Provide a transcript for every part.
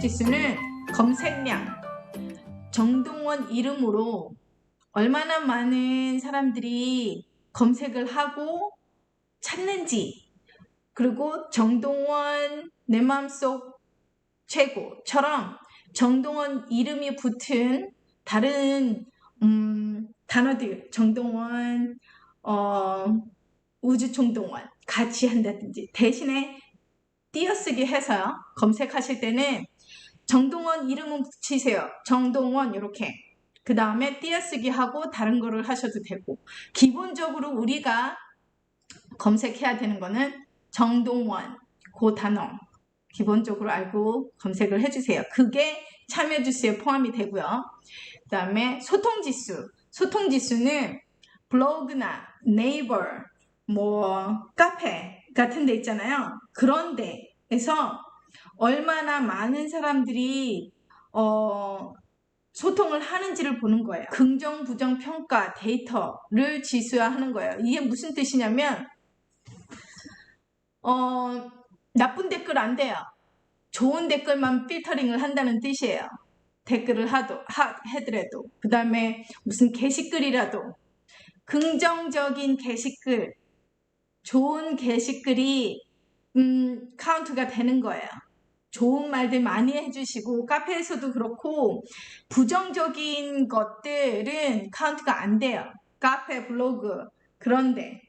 참여 검색량 정동원 이름으로 얼마나 많은 사람들이 검색을 하고 찾는지 그리고 정동원 내 마음속 최고처럼 정동원 이름이 붙은 다른 음, 단어들 정동원 어, 우주총동원 같이 한다든지 대신에 띄어쓰기 해서요. 검색하실 때는 정동원 이름은 붙이세요 정동원 이렇게 그 다음에 띄어쓰기 하고 다른 거를 하셔도 되고 기본적으로 우리가 검색해야 되는 거는 정동원 그 단어 기본적으로 알고 검색을 해주세요. 그게 참여 지수에 포함이 되고요. 그 다음에 소통 지수. 소통 지수는 블로그나 네이버, 뭐 카페 같은 데 있잖아요. 그런 데에서 얼마나 많은 사람들이 어, 소통을 하는지를 보는 거예요. 긍정, 부정, 평가 데이터를 지수화하는 거예요. 이게 무슨 뜻이냐면 어, 나쁜 댓글 안 돼요. 좋은 댓글만 필터링을 한다는 뜻이에요. 댓글을 하도, 하, 해더라도. 그 다음에 무슨 게시글이라도. 긍정적인 게시글, 좋은 게시글이, 음, 카운트가 되는 거예요. 좋은 말들 많이 해주시고, 카페에서도 그렇고, 부정적인 것들은 카운트가 안 돼요. 카페, 블로그, 그런데.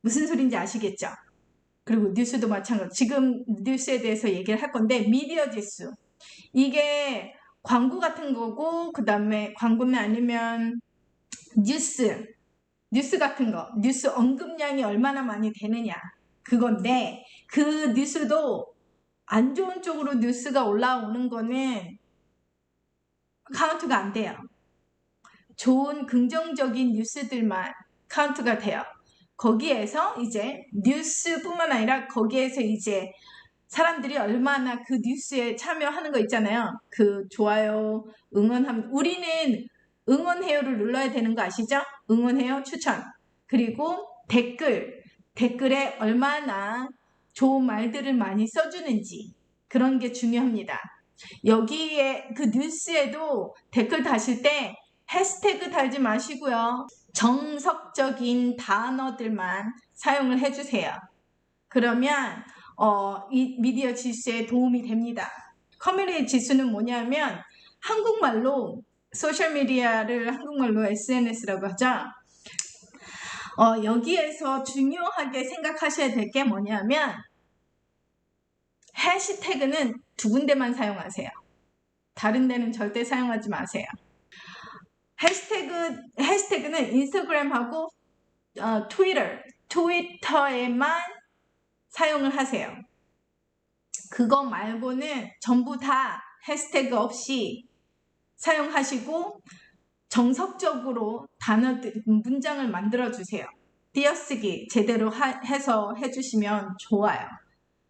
무슨 소린지 아시겠죠? 그리고 뉴스도 마찬가지. 지금 뉴스에 대해서 얘기를 할 건데 미디어 지수. 이게 광고 같은 거고 그 다음에 광고는 아니면 뉴스. 뉴스 같은 거. 뉴스 언급량이 얼마나 많이 되느냐. 그건데 그 뉴스도 안 좋은 쪽으로 뉴스가 올라오는 거는 카운트가 안 돼요. 좋은 긍정적인 뉴스들만 카운트가 돼요. 거기에서 이제 뉴스뿐만 아니라 거기에서 이제 사람들이 얼마나 그 뉴스에 참여하는 거 있잖아요. 그 좋아요, 응원함. 우리는 응원해요를 눌러야 되는 거 아시죠? 응원해요, 추천. 그리고 댓글. 댓글에 얼마나 좋은 말들을 많이 써주는지. 그런 게 중요합니다. 여기에 그 뉴스에도 댓글 다실 때 해시태그 달지 마시고요. 정석적인 단어들만 사용을 해주세요. 그러면 어, 이 미디어 지수에 도움이 됩니다. 커뮤니티 지수는 뭐냐면 한국말로 소셜미디어를 한국말로 SNS라고 하죠. 어, 여기에서 중요하게 생각하셔야 될 게 뭐냐면 해시태그는 두 군데만 사용하세요. 다른 데는 절대 사용하지 마세요. 해시태그, 해시태그는 인스타그램하고 어, 트위터, 트위터에만 사용을 하세요. 그거 말고는 전부 다 해시태그 없이 사용하시고 정석적으로 단어들, 문장을 만들어 주세요. 띄어쓰기 제대로 하, 해서 해주시면 좋아요.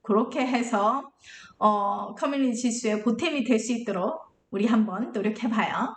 그렇게 해서 어, 커뮤니티 지수에 보탬이 될 수 있도록 우리 한번 노력해봐요.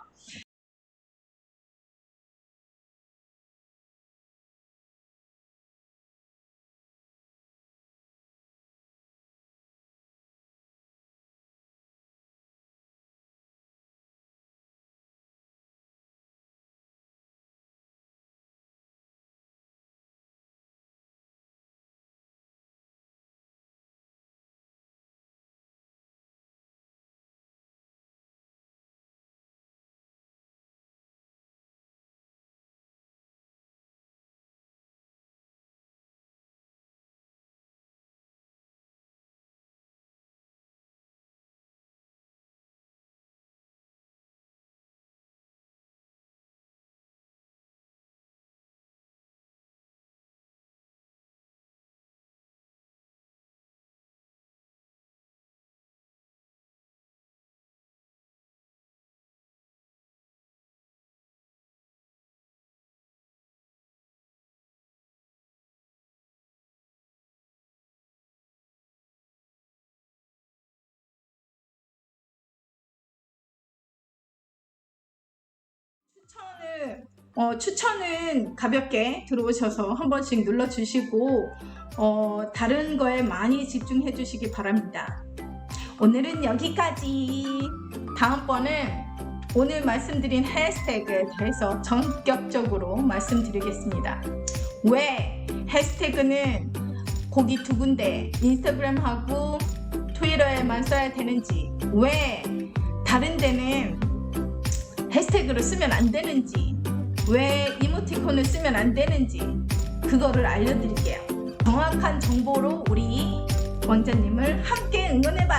어, 추천은 가볍게 들어오셔서 한 번씩 눌러주시고 어, 다른 거에 많이 집중해 주시기 바랍니다. 오늘은 여기까지. 다음번은 오늘 말씀드린 해시태그에 대해서 전격적으로 말씀드리겠습니다. 왜 해시태그는 거기 두 군데 인스타그램하고 트위터에만 써야 되는지 왜 다른 데는 해시태그를 쓰면 안 되는지 왜 이모티콘을 쓰면 안 되는지 그거를 알려드릴게요. 정확한 정보로 우리 원장님을 함께 응원해봐요.